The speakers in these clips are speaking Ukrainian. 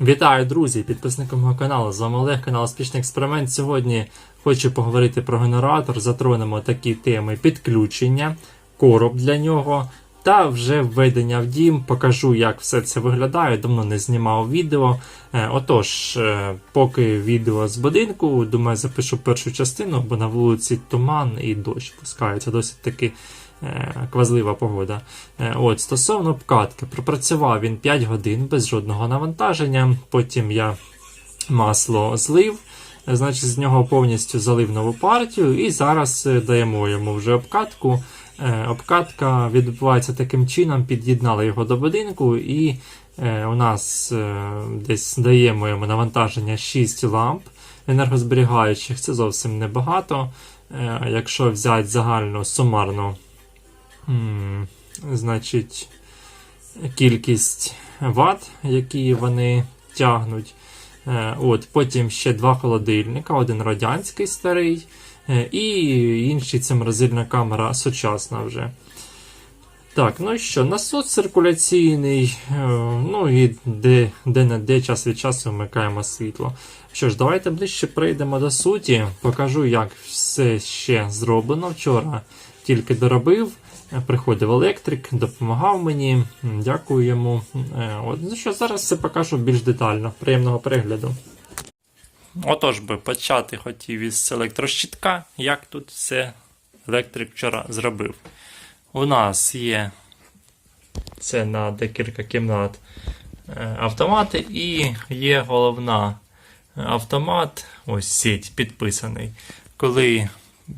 Вітаю, друзі, підписники мого каналу. З вами Олег, канал Успішний експеримент. Сьогодні хочу поговорити про генератор. Затронемо такі теми підключення, короб для нього та вже введення в дім. Покажу, як все це виглядає. Давно не знімав відео. Е, Отож, е, поки відео з будинку, думаю, запишу першу частину, бо на вулиці туман і дощ пускається. Досить таки квазлива погода. Е, От, стосовно обкатки, пропрацював він 5 годин без жодного навантаження. Потім я масло злив, е, значить, з нього повністю залив нову партію, і зараз е, даємо йому вже обкатку. Е, Обкатка відбувається таким чином, під'єднали його до будинку, і е, у нас е, десь даємо йому навантаження 6 ламп енергозберігаючих. Це зовсім небагато. Е, Якщо взяти загальну сумарну Значить, кількість ват, які вони тягнуть. Е, От, потім ще два холодильника, один радянський старий, е, і інший це морозильна камера сучасна вже. Так, ну і що, насос циркуляційний, е, ну і де, де на де час від часу вмикаємо світло. Що ж, давайте ближче прийдемо до суті. Покажу, як все ще зроблено. Вчора тільки доробив. Приходив електрик, допомагав мені. Дякую йому. Е, От, ну що, зараз все покажу більш детально. Приємного перегляду. Отож би почати хотів із електрощитка, як тут все електрик вчора зробив. У нас є це на декілька кімнат е, автомати, і є головна е, автомат, ось сеть підписаний. Коли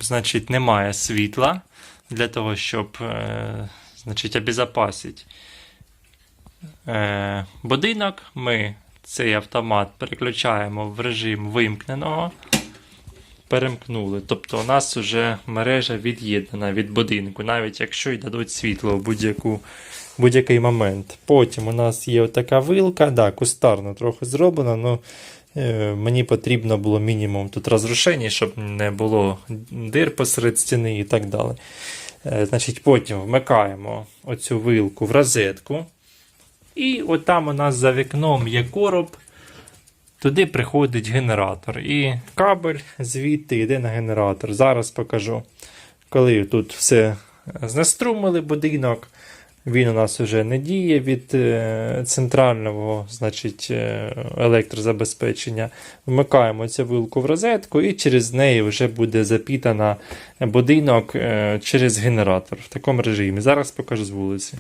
значить, немає світла для того, щоб е, значить, обезопасити е, будинок, ми цей автомат переключаємо в режим вимкненого. Перемкнули. Тобто у нас вже мережа від'єднана від будинку, навіть якщо й дадуть світло в будь-який момент. Потім у нас є така вилка, да, кустарно трохи зроблена, але е, мені потрібно було мінімум тут розрушень, щоб не було дир посеред стіни і так далі. Е, значить, потім вмикаємо оцю вилку в розетку. І от там у нас за вікном є короб. Туди приходить генератор. І кабель звідти йде на генератор. Зараз покажу. Коли тут все знеструмили будинок, він у нас вже не діє від е, центрального значить, е, електрозабезпечення. Вмикаємо цю вилку в розетку, і через неї вже буде запітана будинок е, через генератор в такому режимі. Зараз покажу з вулиці.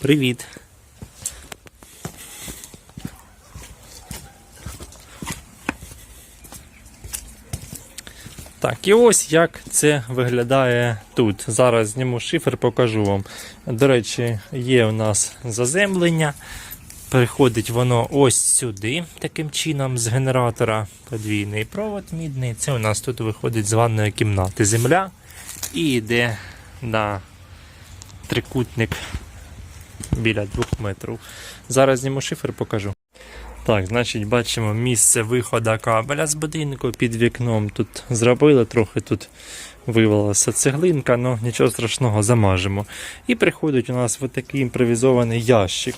Привіт. Так, і ось як це виглядає тут. Зараз зніму шифер, покажу вам. До речі, є у нас заземлення. Переходить воно ось сюди, таким чином, з генератора. Подвійний провод мідний. Це у нас тут виходить з ванної кімнати земля. І йде на трикутник біля 2 метрів. Зараз зніму шифер, покажу. Так, значить, бачимо місце виходу кабеля з будинку під вікном. Тут зробили, трохи тут вивалася цеглинка, але нічого страшного замажемо. І приходить у нас такий імпровізований ящик.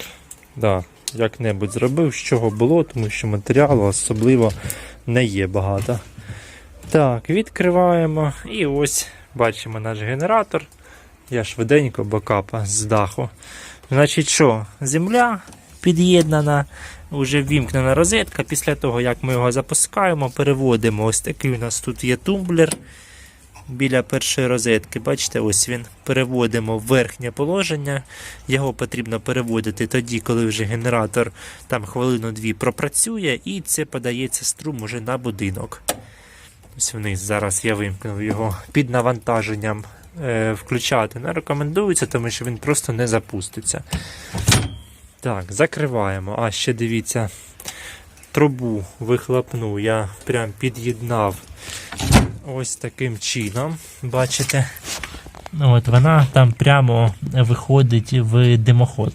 Да, як-небудь зробив, з чого було, тому що матеріалу особливо не є багато. Так, відкриваємо і ось бачимо наш генератор. Я швиденько бокапа з даху. Значить, що, земля під'єднана, вже ввімкнена розетка. Після того, як ми його запускаємо, переводимо. Ось такий у нас тут є тумблер біля першої розетки. Бачите, ось він. Переводимо в верхнє положення. Його потрібно переводити тоді, коли вже генератор там хвилину-дві пропрацює, і це подається струм уже на будинок. Ось вниз. Зараз я вимкнув його під навантаженням. Е, включати не рекомендується, тому що він просто не запуститься. Так, закриваємо. А ще дивіться, трубу вихлопну я прям під'єднав ось таким чином. Бачите? Ну, от Вона там прямо виходить в димоход.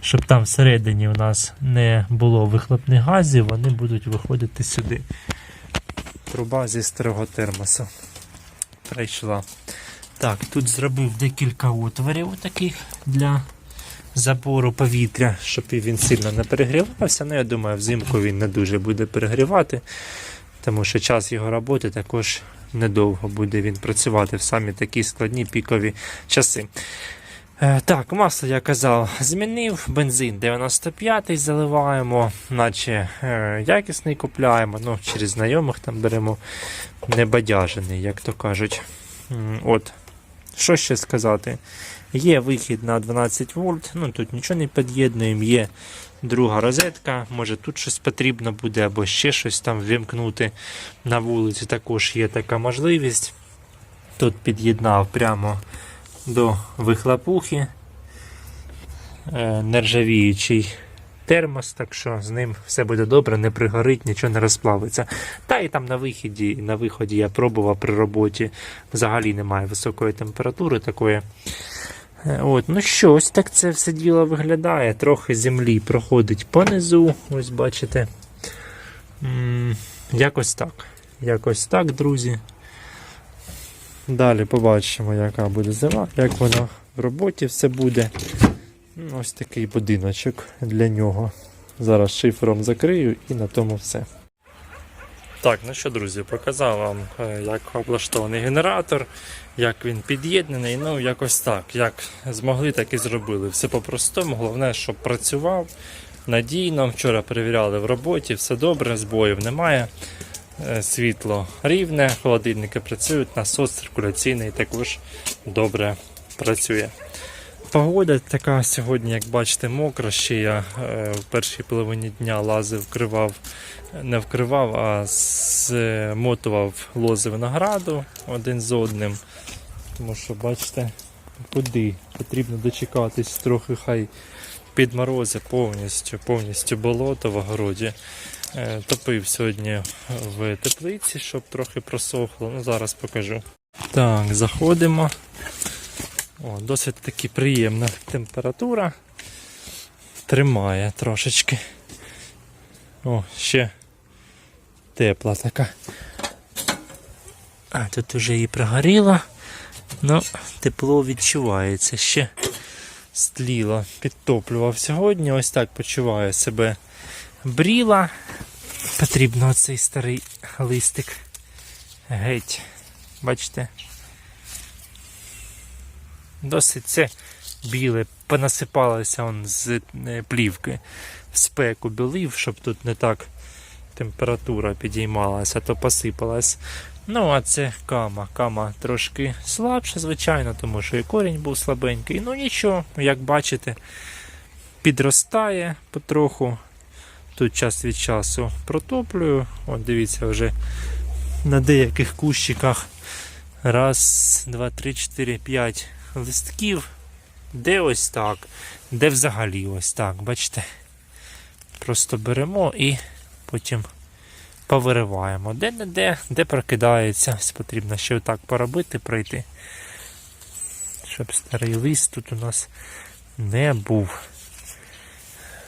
Щоб там всередині у нас не було вихлопних газів, вони будуть виходити сюди. Труба зі старого термосу. Прийшла. Так, тут зробив декілька отворів таких для забору повітря, щоб він сильно не перегрівався. Ну, я думаю, взимку він не дуже буде перегрівати, тому що час його роботи також недовго буде він працювати в самі такі складні пікові часи. Е, Так, масло я казав, змінив, бензин 95-й заливаємо, наче е, якісний купляємо, ну, через знайомих там беремо небадяжений, як то кажуть. От, що ще сказати? Є вихід на 12 вольт, ну тут нічого не під'єднуємо, є друга розетка, може тут щось потрібно буде, або ще щось там ввімкнути на вулиці. Також є така можливість. Тут під'єднав прямо до вихлопухи е, нержавіючий термос, так що з ним все буде добре, не пригорить, нічого не розплавиться. Та і там на виході, на виході я пробував при роботі. Взагалі немає високої температури такої. Е, От, ну що, ось так це все діло виглядає. Трохи землі проходить понизу, ось бачите. Якось так. Якось так, друзі. Далі побачимо, яка буде зима, як воно в роботі все буде. Ну, Ось такий будиночок для нього. Зараз шифером закрию і на тому все. Так, ну що, друзі, показав вам, е, як облаштований генератор, як він під'єднаний. Ну, якось так. Як змогли, так і зробили. Все по-простому. Головне, щоб працював надійно. Вчора перевіряли в роботі, все добре, збоїв немає. Е, Світло рівне, холодильники працюють, насос циркуляційний також добре працює. Погода така сьогодні, як бачите, мокра. Ще я е, в першій половині дня лазив, вкривав, не вкривав, а змотував лози винограду один з одним. Тому що, бачите, куди потрібно дочекатись трохи хай підморози повністю, повністю болото в огороді. Е, Топив сьогодні в теплиці, щоб трохи просохло. Ну, зараз покажу. Так, заходимо. О, досить таки приємна температура. Тримає трошечки. О, ще тепла така. А, тут вже її пригоріло. Ну, тепло відчувається ще. Стліло, підтоплював сьогодні. Ось так почуваю себе бріла. Потрібно оцей старий листик геть. Бачите? Досить це біле, понасипалося он з е, плівки в спеку білив, щоб тут не так температура підіймалася, то посипалась. Ну, а це кама. Кама трошки слабша, звичайно, тому що і корінь був слабенький. Ну нічого, як бачите, підростає потроху. Тут час від часу протоплюю. От дивіться, вже на деяких кущиках. Раз, два, три, чотири, п'ять листків. Де ось так, де взагалі ось так, бачите? Просто беремо і потім повириваємо. Де-не-де, де прокидається. Ось потрібно ще отак поробити, пройти. Щоб старий лист тут у нас не був.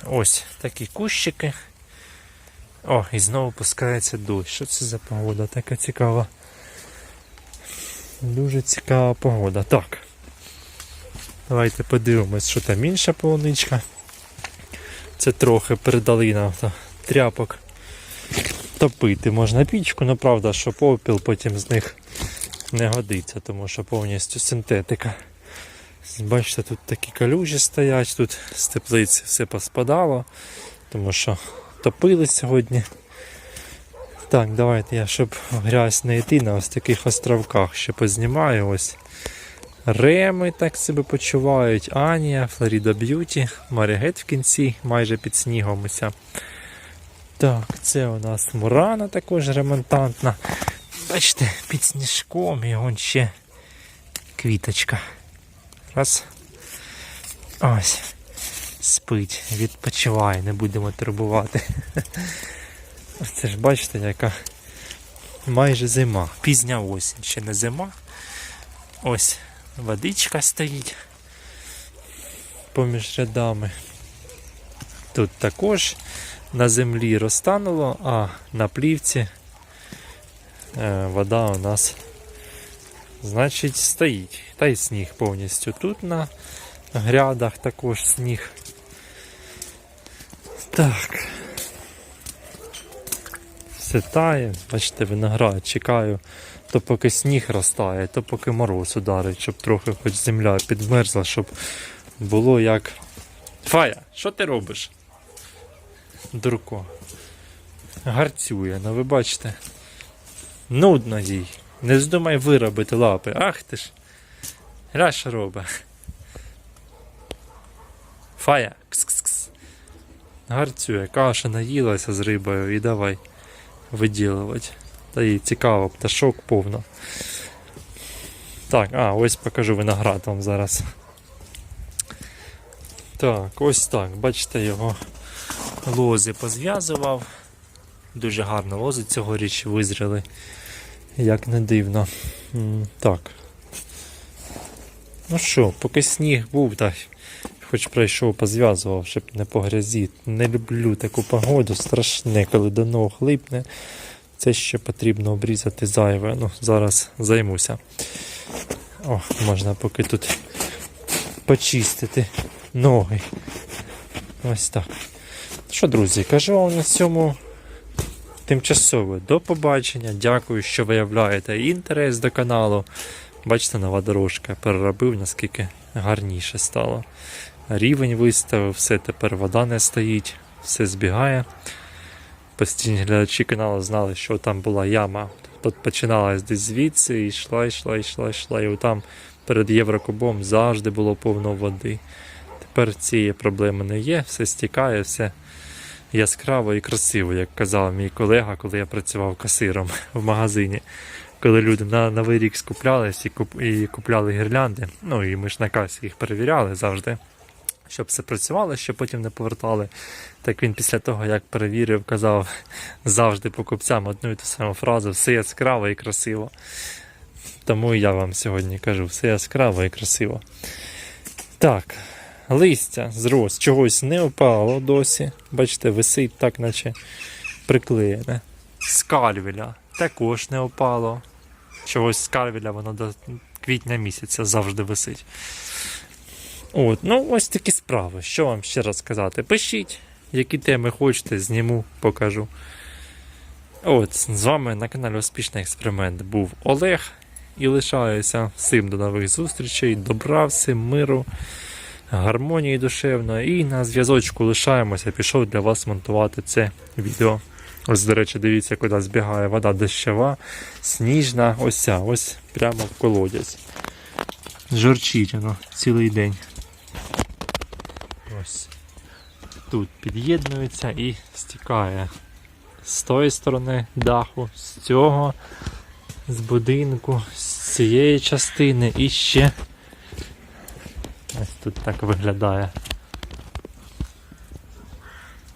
Ось такі кущики. О, і знову пускається дощ. Що це за погода? Така цікава. Дуже цікава погода. Так. Давайте подивимось, що там інша полуничка. Це трохи передали нам та, тряпок. Топити можна пічку, але правда, що попіл потім з них не годиться, тому що повністю синтетика. Бачите, тут такі калюжі стоять, тут з теплиці все поспадало, тому що топили сьогодні. Так, давайте я, щоб грязь не йти на ось таких островках, ще познімаю ось. Реми так себе почувають, Анія, Флоріда Б'юті, Марігет в кінці, майже під снігом уся. Так, це у нас Мурана також ремонтантна. Бачите, під сніжком і вон ще квіточка. Раз. Ось. Спить, відпочиває, не будемо турбувати. Це ж бачите, яка майже зима. Пізня осінь, ще не зима. Ось водичка стоїть поміж рядами. Тут також на землі розтануло, а на плівці е, вода у нас значить стоїть. Та й сніг повністю тут на грядах також сніг. Так. Все тає, бачите, виноград чекаю, то поки сніг розтає, то поки мороз ударить, щоб трохи хоч земля підмерзла, щоб було як. Фая, що ти робиш? Дурко. Гарцює, ну ви бачите. Нудно їй. Не здумай виробити лапи. Ах ти ж. Гля що робить. Фая. Кс-кс-кс. Гарцює, каша наїлася з рибою і давай виділувати. Та їй цікаво, пташок повно. Так, а, ось покажу виноград вам зараз. Так, ось так. Бачите, його лози позв'язував. Дуже гарно лози цьогоріч визріли. Як не дивно. Так. Ну що, поки сніг був, так хоч пройшов, позв'язував, щоб не по грязі. Не люблю таку погоду, страшне, коли до ног липне. Це ще потрібно обрізати зайве. Ну, зараз займуся. О, можна поки тут почистити ноги. Ось так. Що, друзі, кажу вам на цьому тимчасово до побачення. Дякую, що виявляєте інтерес до каналу. Бачите, нова дорожка переробив, наскільки гарніше стало. Рівень виставив, все тепер вода не стоїть, все збігає. Постійні глядачі каналу знали, що там була яма. Тут починалась десь звідси і йшла, йшла, йшла, йшла. І там перед Єврокубом завжди було повно води. Тепер цієї проблеми не є, все стікає, все яскраво і красиво, як казав мій колега, коли я працював касиром в магазині. Коли люди на Новий рік скуплялись і, куп, купляли гірлянди, ну і ми ж на касі їх перевіряли завжди, щоб все працювало, щоб потім не повертали. Так він після того, як перевірив, казав завжди покупцям одну і ту саму фразу: все яскраво і красиво. Тому я вам сьогодні кажу, все яскраво і красиво. Так, листя зрос, чогось не опало досі. Бачите, висить так, наче приклеєне. Скальвеля також не опало. Чогось скальвеля воно до квітня місяця завжди висить. От, ну ось такі справи. Що вам ще раз сказати? Пишіть, які теми хочете, зніму, покажу. От, з вами на каналі Успішний експеримент був Олег. І лишаюся всім до нових зустрічей, добра, всім миру, гармонії душевної. І на зв'язочку лишаємося, пішов для вас монтувати це відео. Ось, до речі, дивіться, куди збігає вода дощова, сніжна, ось ця, ось прямо в колодязь. Жорчить воно цілий день. Ось. Тут під'єднується і стікає з тої сторони даху, з цього, з будинку, з цієї частини і ще. Ось тут так виглядає.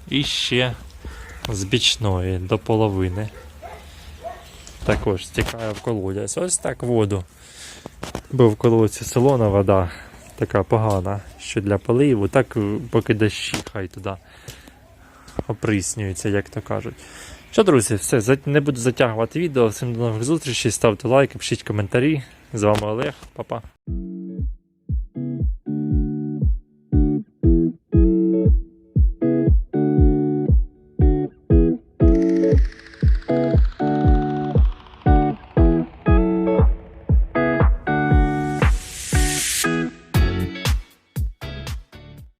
І ще з бічної до половини. Також стікає в колодязь. Ось так воду. Бо в колодці солона вода така погана, що для поливу, так е, поки дощі хай туди оприснюються, як то кажуть. Що, друзі, все, не буду затягувати відео. Всім до нових зустрічей, ставте лайки, пишіть коментарі. З вами Олег, па-па.